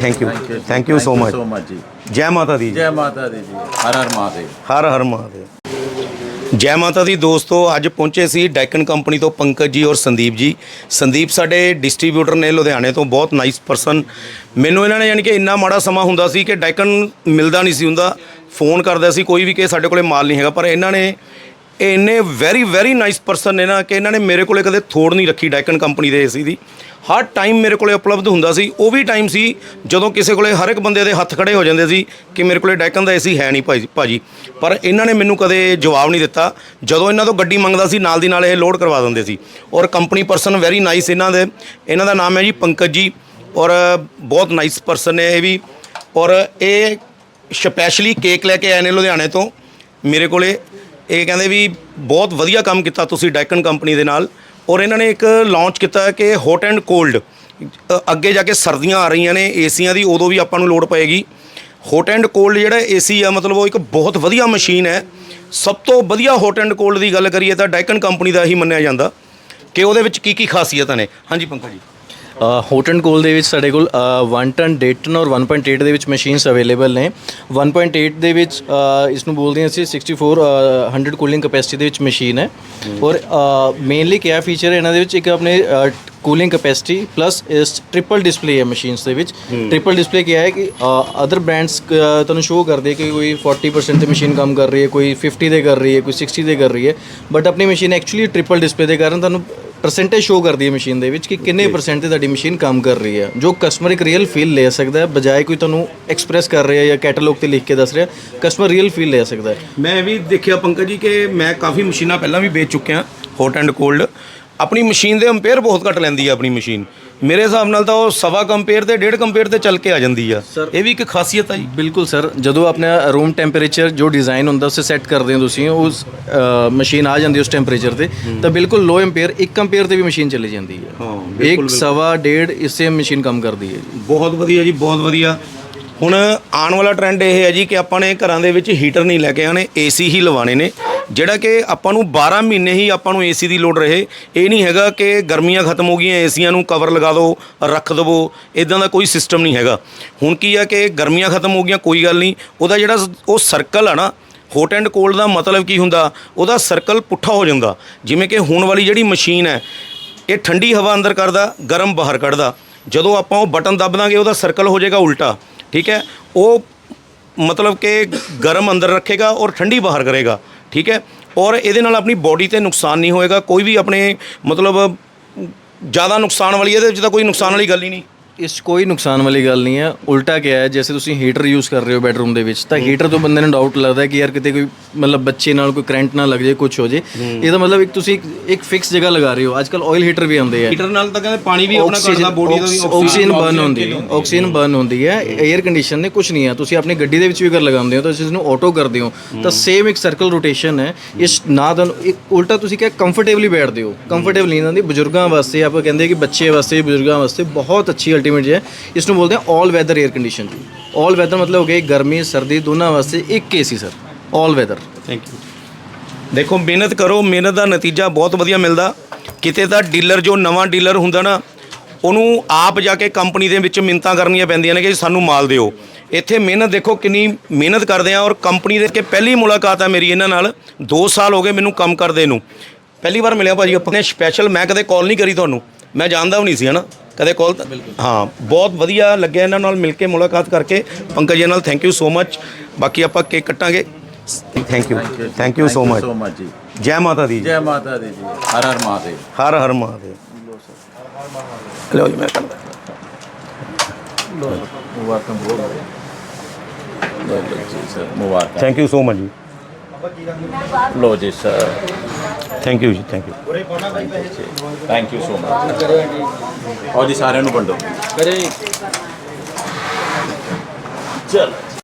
Thank you thank you so much so much. ਜੀ ਜੈ ਮਾਤਾ ਦੀ ਜੈ ਮਾਤਾ ਦੀ ਜੀ ਹਰ ਹਰ ਮਹਾਦੇਵ ਹਰ ਹਰ ਮਹਾਦੇਵ ਜੈ ਮਾਤਾ ਦੀ ਦੋਸਤੋ ਅੱਜ ਪਹੁੰਚੇ ਸੀ ਡੈਕਨ ਕੰਪਨੀ ਤੋਂ ਪੰਕਜ ਜੀ ਔਰ ਸੰਦੀਪ ਜੀ। ਸੰਦੀਪ ਸਾਡੇ ਡਿਸਟ੍ਰੀਬਿਊਟਰ ਨੇ ਲੁਧਿਆਣੇ ਤੋਂ ਬਹੁਤ ਨਾਈਸ ਪਰਸਨ ਮੈਨੂੰ ਇਹਨਾਂ ਨੇ ਯਾਨੀ ਕਿ ਇੰਨਾ ਮਾੜਾ ਸਮਾਂ ਹੁੰਦਾ ਸੀ ਕਿ ਡੈਕਨ ਮਿਲਦਾ ਨਹੀਂ ਸੀ ਹੁੰਦਾ। ਫੋਨ ਕਰਦਾ ਸੀ ਕੋਈ ਵੀ ਕਿ ਸਾਡੇ ਕੋਲੇ ਮਾਲ ਨਹੀਂ ਹੈਗਾ ਪਰ ਇਹਨਾਂ ਨੇ ਇੰਨੇ ਵੈਰੀ ਵੈਰੀ ਨਾਈਸ ਪਰਸਨ ਨੇ ਨਾ ਕਿ ਇਹਨਾਂ ਨੇ ਮੇਰੇ ਕੋਲੇ ਕਦੇ ਥੋੜ ਨਹੀਂ ਰੱਖੀ ਡੈਕਨ ਕੰਪਨੀ ਦੇ ਏਸੀ ਦੀ। ਹਰ ਟਾਈਮ ਮੇਰੇ ਕੋਲੇ ਉਪਲਬਧ ਹੁੰਦਾ ਸੀ, ਉਹ ਵੀ ਟਾਈਮ ਸੀ ਜਦੋਂ ਕਿਸੇ ਕੋਲੇ ਹਰ ਇੱਕ ਬੰਦੇ ਦੇ ਹੱਥ ਖੜੇ ਹੋ ਜਾਂਦੇ ਸੀ ਕਿ ਮੇਰੇ ਕੋਲੇ ਡੈਕਨ ਦਾ ਏਸੀ ਹੈ ਨਹੀਂ ਭਾਈ ਭਾਜੀ। ਪਰ ਇਹਨਾਂ ਨੇ ਮੈਨੂੰ ਕਦੇ ਜਵਾਬ ਨਹੀਂ ਦਿੱਤਾ। ਜਦੋਂ ਇਹਨਾਂ ਤੋਂ ਗੱਡੀ ਮੰਗਦਾ ਸੀ, ਨਾਲ ਦੀ ਨਾਲ ਇਹ ਲੋਡ ਕਰਵਾ ਦਿੰਦੇ ਸੀ। ਔਰ ਕੰਪਨੀ ਪਰਸਨ ਵੈਰੀ ਨਾਈਸ ਇਹਨਾਂ ਦੇ। ਇਹਨਾਂ ਦਾ ਨਾਮ ਹੈ ਜੀ ਪੰਕਜ ਜੀ। ਔਰ ਬਹੁਤ ਨਾਈਸ ਪਰਸਨ ਨੇ ਇਹ ਵੀ। ਔਰ ਇਹ ਸਪੈਸ਼ਲੀ ਕੇਕ ਲੈ ਕੇ ਆਏ ਨੇ ਲੁਧਿਆਣੇ ਤੋਂ। ਮੇਰੇ ਕੋਲੇ ਇਹ ਕਹਿੰਦੇ ਵੀ ਬਹੁਤ ਵਧੀਆ ਕੰਮ ਕੀਤਾ ਤੁਸੀਂ ਡੈਕਨ ਕੰਪਨੀ ਦੇ ਨਾਲ ਔਰ ਇਹਨਾਂ ਨੇ ਇੱਕ ਲਾਂਚ ਕੀਤਾ ਕਿ ਹੌਟ ਐਂਡ ਕੋਲਡ ਅੱਗੇ ਜਾ ਕੇ ਸਰਦੀਆਂ ਆ ਰਹੀਆਂ ਨੇ, ਏਸੀਆਂ ਦੀ, ਉਦੋਂ ਵੀ ਆਪਾਂ ਨੂੰ ਲੋੜ ਪਏਗੀ। ਹੌਟ ਐਂਡ ਕੋਲਡ ਜਿਹੜਾ ਏਸੀ ਆ, ਮਤਲਬ ਉਹ ਇੱਕ ਬਹੁਤ ਵਧੀਆ ਮਸ਼ੀਨ ਹੈ। ਸਭ ਤੋਂ ਵਧੀਆ ਹੌਟ ਐਂਡ ਕੋਲਡ ਦੀ ਗੱਲ ਕਰੀਏ ਤਾਂ ਡੈਕਨ ਕੰਪਨੀ ਦਾ ਹੀ ਮੰਨਿਆ ਜਾਂਦਾ ਕਿ ਉਹਦੇ ਵਿੱਚ ਕੀ ਕੀ ਖਾਸੀਅਤਾਂ ਨੇ। ਹਾਂਜੀ ਪੰਕਜ ਜੀ। ਹੋਟ ਐਂਡ ਕੋਲ ਦੇ ਵਿੱਚ ਸਾਡੇ ਕੋਲ 1 ਟਨ 1.5 ਟਨ ਔਰ 1.8 ਦੇ ਵਿੱਚ ਮਸ਼ੀਨਸ ਅਵੇਲੇਬਲ ਨੇ। 1.8 ਦੇ ਵਿੱਚ ਇਸ ਨੂੰ ਬੋਲਦੇ ਹਾਂ ਅਸੀਂ 64 ਅ, 100 ਕੂਲਿੰਗ ਕਪੈਸਿਟੀ ਦੇ ਵਿੱਚ ਮਸ਼ੀਨ ਹੈ। ਔਰ ਮੇਨਲੀ ਕਿਆ ਫੀਚਰ ਹੈ ਇਹਨਾਂ ਦੇ ਵਿੱਚ ਇੱਕ ਆਪਣੇ ਕੂਲਿੰਗ ਕਪੈਸਿਟੀ ਪਲੱਸ ਇਸ ਟ੍ਰਿਪਲ ਡਿਸਪਲੇ ਹੈ ਮਸ਼ੀਨਸ ਦੇ ਵਿੱਚ। ਟ੍ਰਿਪਲ ਡਿਸਪਲੇ ਕੀ ਹੈ ਕਿ ਅਦਰ ਬ੍ਰਾਂਡਸ ਤੁਹਾਨੂੰ ਸ਼ੋ ਕਰਦੇ ਕਿ ਕੋਈ 40% ਤੇ ਮਸ਼ੀਨ ਕੰਮ ਕਰ ਰਹੀ ਹੈ ਕੋਈ 50 ਦੇ ਕਰ ਰਹੀ ਹੈ ਕੋਈ 60 ਦੇ ਕਰ ਰਹੀ ਹੈ। ਬਟ ਆਪਣੀ ਮਸ਼ੀਨ ਐਕਚੁਅਲੀ ਟ੍ਰਿਪਲ ਡਿਸਪਲੇ ਦੇ ਕਾਰਨ ਤੁਹਾਨੂੰ ਪਰਸੈਂਟੇਜ ਸ਼ੋ ਕਰਦੀ ਹੈ ਮਸ਼ੀਨ ਦੇ ਵਿੱਚ ਕਿ ਕਿੰਨੇ ਪਰਸੈਂਟ ਤੇ ਤੁਹਾਡੀ ਮਸ਼ੀਨ ਕੰਮ ਕਰ ਰਹੀ ਹੈ। ਜੋ ਕਸਟਮਰ ਇੱਕ ਰੀਅਲ ਫੀਲ ਲੈ ਸਕਦਾ ਹੈ ਬਜਾਏ ਕੋਈ ਤੁਹਾਨੂੰ ਐਕਸਪ੍ਰੈਸ ਕਰ ਰਿਹਾ ਜਾਂ ਕੈਟਲੌਗ ਤੇ ਲਿਖ ਕੇ ਦੱਸ ਰਿਹਾ ਕਸਟਮਰ ਰੀਅਲ ਫੀਲ ਲੈ ਸਕਦਾ ਹੈ। ਮੈਂ ਵੀ ਦੇਖਿਆ ਪੰਕਜ ਜੀ ਕਿ ਮੈਂ ਕਾਫੀ ਮਸ਼ੀਨਾਂ ਪਹਿਲਾਂ ਵੀ ਵੇਚ ਚੁੱਕਿਆ ਹੌਟ ਐਂਡ ਕੋਲਡ ਆਪਣੀ ਮਸ਼ੀਨ ਦੇ ਅੰਪੇਅਰ ਬਹੁਤ ਘੱਟ ਲੈਂਦੀ ਆ ਆਪਣੀ ਮਸ਼ੀਨ ਮੇਰੇ ਹਿਸਾਬ ਨਾਲ ਤਾਂ ਉਹ ਸਵਾ ਕੰਪੇਅਰ ਤੇ ਡੇਢ ਕੰਪੇਅਰ ਤੇ ਚੱਲ ਕੇ ਆ ਜਾਂਦੀ ਆ। ਇਹ ਵੀ ਇੱਕ ਖਾਸੀਅਤ ਆ ਜੀ। ਬਿਲਕੁਲ ਸਰ ਜਦੋਂ ਆਪਣਾ ਰੂਮ ਟੈਂਪਰੇਚਰ ਜੋ ਡਿਜ਼ਾਈਨ ਹੁੰਦਾ ਉਸੇ ਸੈੱਟ ਕਰਦੇ ਹੋ ਤੁਸੀਂ ਉਸ ਮਸ਼ੀਨ ਆ ਜਾਂਦੀ ਉਸ ਟੈਂਪਰੇਚਰ ਤੇ ਤਾਂ ਬਿਲਕੁਲ ਲੋ ਐਂਪੀਅਰ 1 ਐਂਪੀਅਰ ਤੇ ਵੀ ਮਸ਼ੀਨ ਚਲੀ ਜਾਂਦੀ ਹੈ ਹਾਂ, ਇੱਕ ਸਵਾ ਡੇਢ ਇਸੇ ਮਸ਼ੀਨ ਕੰਮ ਕਰਦੀ ਹੈ ਜੀ। ਬਹੁਤ ਵਧੀਆ ਜੀ ਬਹੁਤ ਵਧੀਆ। ਹੁਣ ਆਉਣ ਵਾਲਾ ਟ੍ਰੈਂਡ ਇਹ ਹੈ ਜੀ ਕਿ ਆਪਾਂ ਨੇ ਘਰਾਂ ਦੇ ਵਿੱਚ ਹੀਟਰ ਨਹੀਂ ਲੈ ਕੇ ਆਣੇ ਏਸੀ ਹੀ ਲਵਾਣੇ ਨੇ। ਜਿਹੜਾ ਕਿ ਆਪਾਂ ਨੂੰ 12 ਮਹੀਨੇ ਹੀ ਆਪਾਂ ਨੂੰ ਏਸੀ ਦੀ ਲੋੜ ਰਹੇ। ਇਹ ਨਹੀਂ ਹੈਗਾ ਕਿ ਗਰਮੀਆਂ ਖਤਮ ਹੋ ਗਈਆਂ ਏਸੀਆਂ ਨੂੰ ਕਵਰ ਲਗਾ ਦਿਓ ਰੱਖ ਦੇਵੋ ਇਦਾਂ ਦਾ ਕੋਈ ਸਿਸਟਮ ਨਹੀਂ ਹੈਗਾ। ਹੁਣ ਕੀ ਆ ਕਿ ਗਰਮੀਆਂ ਖਤਮ ਹੋ ਗਈਆਂ, ਕੋਈ ਗੱਲ ਨਹੀਂ। ਉਹਦਾ ਜਿਹੜਾ ਉਹ ਸਰਕਲ ਆ ਨਾ ਹੌਟ ਐਂਡ ਕੋਲਡ ਦਾ ਮਤਲਬ ਕੀ ਹੁੰਦਾ? ਉਹਦਾ ਸਰਕਲ ਪੁੱਠਾ ਹੋ ਜਾਂਦਾ। ਜਿਵੇਂ ਕਿ ਹੁਣ ਵਾਲੀ ਜਿਹੜੀ ਮਸ਼ੀਨ ਹੈ, ਇਹ ਠੰਡੀ ਹਵਾ ਅੰਦਰ ਕਰਦਾ, ਗਰਮ ਬਾਹਰ ਕੱਢਦਾ। ਜਦੋਂ ਆਪਾਂ ਉਹ ਬਟਨ ਦੱਬ ਦਾਂਗੇ, ਉਹਦਾ ਸਰਕਲ ਹੋ ਜਾਏਗਾ ਉਲਟਾ। ਠੀਕ ਹੈ? ਉਹ ਮਤਲਬ ਕਿ ਗਰਮ ਅੰਦਰ ਰੱਖੇਗਾ ਔਰ ਠੰਡੀ ਬਾਹਰ ਕਰੇਗਾ। ਠੀਕ ਹੈ? ਔਰ ਇਹਦੇ ਨਾਲ ਆਪਣੀ ਬਾਡੀ ਤੇ ਨੁਕਸਾਨ ਨਹੀਂ ਹੋਏਗਾ, ਕੋਈ ਵੀ ਆਪਣੇ ਮਤਲਬ, ਜ਼ਿਆਦਾ ਨੁਕਸਾਨ ਵਾਲੀ ਇਹਦੇ ਵਿੱਚ ਤਾਂ ਕੋਈ ਨੁਕਸਾਨ ਵਾਲੀ ਗੱਲ ਹੀ ਨਹੀਂ। ਇਸ 'ਚ ਕੋਈ ਨੁਕਸਾਨ ਵਾਲੀ ਗੱਲ ਨਹੀਂ ਹੈ ਉਲਟਾ ਕਿਹਾ ਹੈ ਜੈਸੇ ਤੁਸੀਂ ਹੀਟਰ ਯੂਜ਼ ਕਰ ਰਹੇ ਹੋ ਬੈਡਰੂਮ ਦੇ ਵਿੱਚ ਤਾਂ ਹੀਟਰ ਤੋਂ ਬੰਦੇ ਨੂੰ ਡਾਊਟ ਲੱਗਦਾ ਹੈ ਕਿ ਯਾਰ ਕਿਤੇ ਕੋਈ ਮਤਲਬ ਬੱਚੇ ਨਾਲ ਕੋਈ ਕਰੰਟ ਨਾ ਲੱਗ ਜਾਏ ਕੁਝ ਹੋ ਜੇ ਇਹਦਾ ਮਤਲਬ ਇੱਕ ਤੁਸੀਂ ਇੱਕ- ਇੱਕ ਫਿਕਸ ਜਗ੍ਹਾ ਲਗਾ ਰਹੇ ਹੋ। ਅੱਜਕੱਲ ਆਇਲ ਹੀਟਰ ਵੀ ਆਉਂਦੇ ਆ। ਹੀਟਰ ਨਾਲ ਤਾਂ ਕਹਿੰਦੇ ਪਾਣੀ ਵੀ ਆਪਣਾ ਕਰਦਾ ਬੋਡੀ ਦਾ ਵੀ ਆਕਸੀਜਨ ਬਰਨ ਹੁੰਦੀ ਹੈ। ਆਕਸੀਜਨ ਬਰਨ ਹੁੰਦੀ ਹੈ। 에ਅਰ ਕੰਡੀਸ਼ਨ ਨੇ ਕੁਝ ਨਹੀਂ ਹੈ ਤੁਸੀਂ ਆਪਣੀ ਗੱਡੀ ਦੇ ਵਿੱਚ ਵੀ ਅਗਰ ਲਗਾਉਂਦੇ ਹੋ ਤਾਂ ਤੁਸੀਂ ਇਸਨੂੰ ਆਟੋ ਕਰਦੇ ਹੋ। ਤਾਂ ਸੇਮ ਇੱਕ ਸਰਕਲ ਰੋਟੇਸ਼ਨ ਹੈ। ਇਸ ਨਾ ਤਾਂ ਇੱਕ ਉਲਟਾ ਤੁਸੀਂ ਕਿਹਾ ਕੰਫਰਟੇਬਲੀ ਬੈਠਦੇ ਹੋ। ਕੰਫਰਟੇਬਲ ਨਹੀਂ ਹੁੰਦੀ ਬਜ਼ੁਰਗਾਂ ਵਾਸਤੇ ਆਪਾਂ ਕਹਿੰਦੇ ਕਿ ਬੱਚੇ ਵਾਸਤੇ ਬਜ਼ੁਰਗਾਂ ਵਾਸਤੇ ਬਹੁਤ ਅੱਛੀ ਅਲਟੀਮੇਟ ਜੇ ਇਸ ਨੂੰ ਬੋਲਦੇ ਆ 올 ਵੈਦਰ 에ਅਰ ਕੰਡੀਸ਼ਨ 올 ਵੈਦਰ ਮਤਲਬ ਹੋ ਗਿਆ ਗਰਮੀ, ਸਰਦੀ, ਦੋਨਾਂ ਵਾਸਤੇ ਇੱਕ AC sir 올 weather thank you ਦੇਖੋ, ਮਿਹਨਤ ਕਰੋ, ਮਿਹਨਤ ਦਾ ਨਤੀਜਾ ਬਹੁਤ ਵਧੀਆ ਮਿਲਦਾ। ਕਿਤੇ ਤਾਂ ਡੀਲਰ ਜੋ ਨਵਾਂ ਡੀਲਰ ਹੁੰਦਾ ਨਾ, ਉਹਨੂੰ ਆਪ ਜਾ ਕੇ ਕੰਪਨੀ ਦੇ ਵਿੱਚ ਮਿੰਤਾਂ ਕਰਨੀਆਂ ਪੈਂਦੀਆਂ ਨੇ ਕਿ ਸਾਨੂੰ ਮਾਲ ਦਿਓ। ਇੱਥੇ ਮਿਹਨਤ ਦੇਖੋ, ਕਿੰਨੀ ਮਿਹਨਤ ਕਰਦੇ ਆ ਔਰ ਕੰਪਨੀ ਦੇ ਕੇ ਪਹਿਲੀ ਮੁਲਾਕਾਤ ਆ ਮੇਰੀ ਇਹਨਾਂ ਨਾਲ। 2 ਸਾਲ ਹੋ ਗਏ ਮੈਨੂੰ ਕੰਮ ਕਰਦੇ ਨੂੰ। ਪਹਿਲੀ ਵਾਰ ਮਿਲਿਆ ਭਾਜੀ ਆਪਾਂ ਸਪੈਸ਼ਲ ਮੈਂ ਕਦੇ ਕਾਲ ਨਹੀਂ ਕਰੀ ਤੁਹਾਨੂੰ। ਮੈਂ ਜਾਣਦਾ ਵੀ ਨਹੀਂ ਸੀ, ਹਨਾ? ਕਦੇ ਕਾਲ ਹਾਂ ਬਹੁਤ ਵਧੀਆ ਲੱਗਿਆ ਇਹਨਾਂ ਨਾਲ ਮਿਲ ਕੇ ਮੁਲਾਕਾਤ ਕਰਕੇ। ਪੰਕਜ ਜੀ ਨਾਲ ਥੈਂਕ ਯੂ ਸੋ ਮੱਚ ਬਾਕੀ ਆਪਾਂ cake ਕੱਟਾਂਗੇ। Thank you thank you so much so much ਜੀ। ਜੈ ਮਾਤਾ ਦੀ ਜੈ। ਮਾਤਾ ਦੀ ਜੀ। ਹਰ ਹਰ ਮਹਾਦੇਵ। ਹਰ ਹਰ ਮਹਾਦੇਵ। ਲਓ ਜੀ ਮੈਂ ਕਰਦਾ। ਮੁਬਾਰਕਾਂ ਬਹੁਤ। ਲੋ ਜੀ ਸਰ ਮੁਬਾਰਕਾਂ। ਥੈਂਕ ਯੂ ਸੋ ਮਚ ਜੀ। ਲੋ ਜੀ ਸਰ ਥੈਂਕ ਯੂ ਜੀ thank you thank you so much ਔਰ ਜੀ ਸਾਰਿਆਂ ਨੂੰ ਵੰਡੋ। ਕਰੇ। ਚਲ।